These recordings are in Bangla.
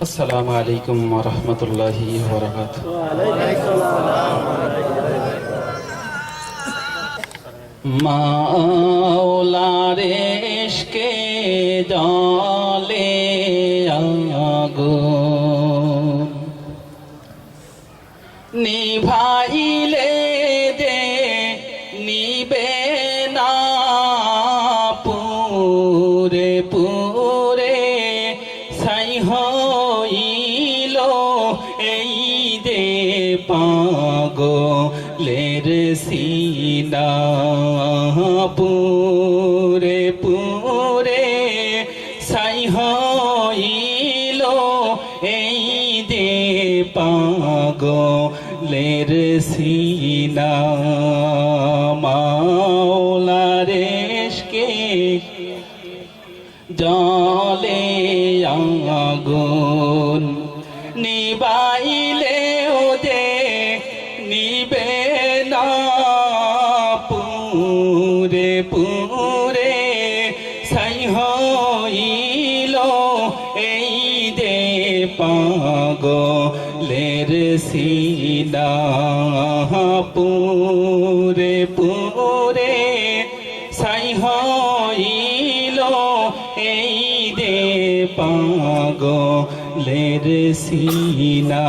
আসসালামু আলাইকুম রহমতুল্লাহি বরকাত মাওলার এশকে জলে আগুন নিভাইলে দে নিবে পাগলের সিনা পুরে পুরে সাই হইল এই দে পাগলের সিনা মাওলারেশকে জলে আগুন নিবাইলে হইল এই দে পাগলের সিনা পুরে পুরে সাই হইল এই দে পাগলের সিনা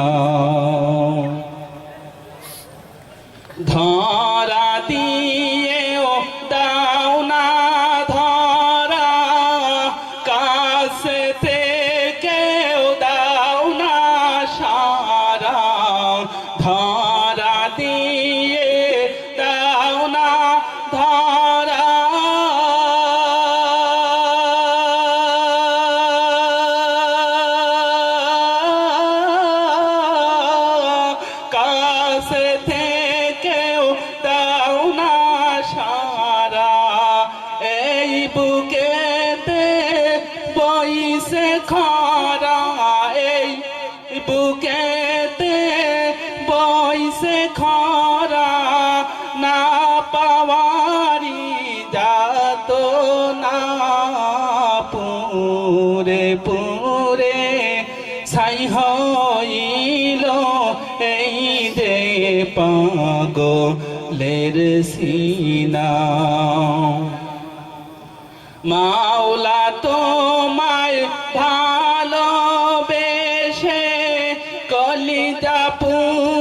বুকেতে বইসে খরা, এই বুকেতে বইসে খরা, না পাওয়ারি যাত না পুরে পুরে ছাই হইল এই দে পাগলের সিনা। মাওলা তোমায় ভালোবেসে কলিজা পুরে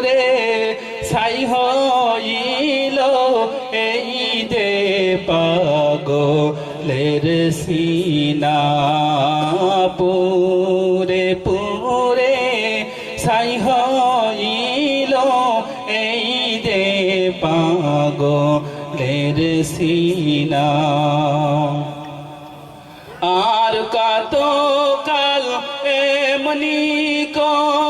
পুরে ছাই হইল এই দে পাগলের সিনা পুরে পুরে ছাই হইল এই দে পাগলের সিনা। আর কত কাল এমনি করে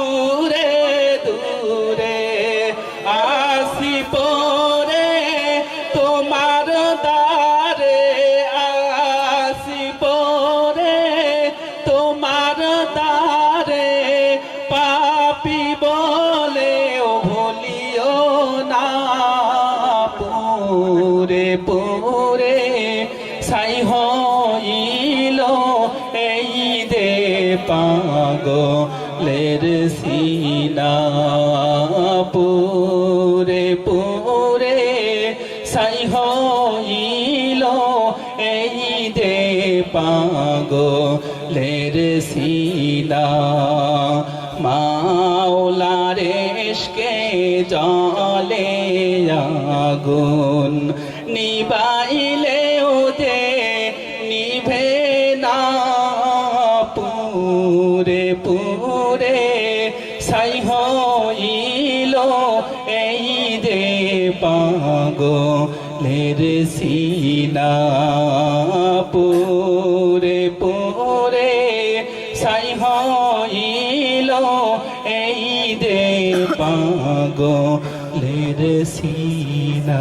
পুরে সাই হইল এই দে পাগলের সিনা পুরে পুরে সাই হইল এই দে পাগলের সিনা। মাওলার এসকে জলে আগুন নিবাইলে ওদে, নিভে না পুরে পুরে সাই হইল এই দে পাগলের সিনা। পুরে পুরে সাই হইল এই দে পাগলের সিনা। মদিনা।